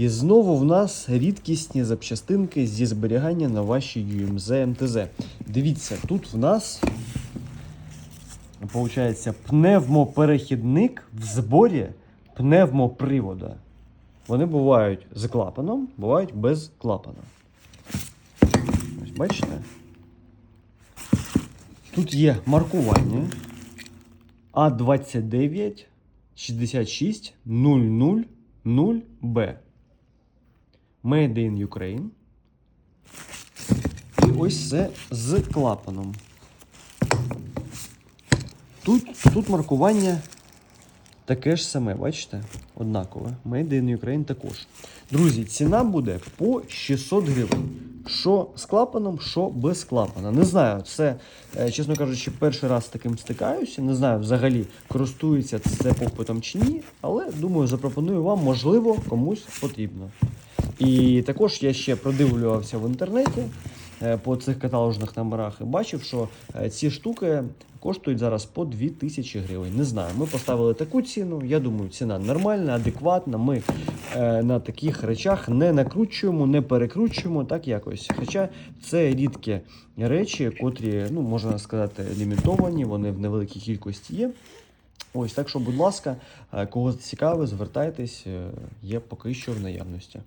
І знову в нас рідкісні запчастинки зі зберігання на вашій UMZ МТЗ. Дивіться, тут в нас виходить пневмоперехідник в зборі пневмопривода. Вони бувають з клапаном, бувають без клапана. Ось бачите? Тут є маркування А29 66 000 b Made in Ukraine. І ось це з клапаном. Тут, тут маркування таке ж саме, бачите? Однакове. Made in Ukraine також. Друзі, ціна буде по 600 гривень. Що з клапаном, що без клапана. Не знаю, це, е, чесно кажучи, перший раз з таким стикаюся. Не знаю, взагалі користується це попитом чи ні, але думаю, запропоную вам, можливо, комусь потрібно. І також я ще продивлювався в інтернеті е, по цих каталожних номерах і бачив, що е, ці штуки коштують зараз по 2000 гривень. Не знаю, ми поставили таку ціну. Я думаю, ціна нормальна, адекватна. Ми е, на таких речах не накручуємо, не перекручуємо так якось. Хоча це рідкі речі, котрі, ну можна сказати, лімітовані, вони в невеликій кількості є. Ось так що, будь ласка, кого цікавить, звертайтесь, є поки що в наявності.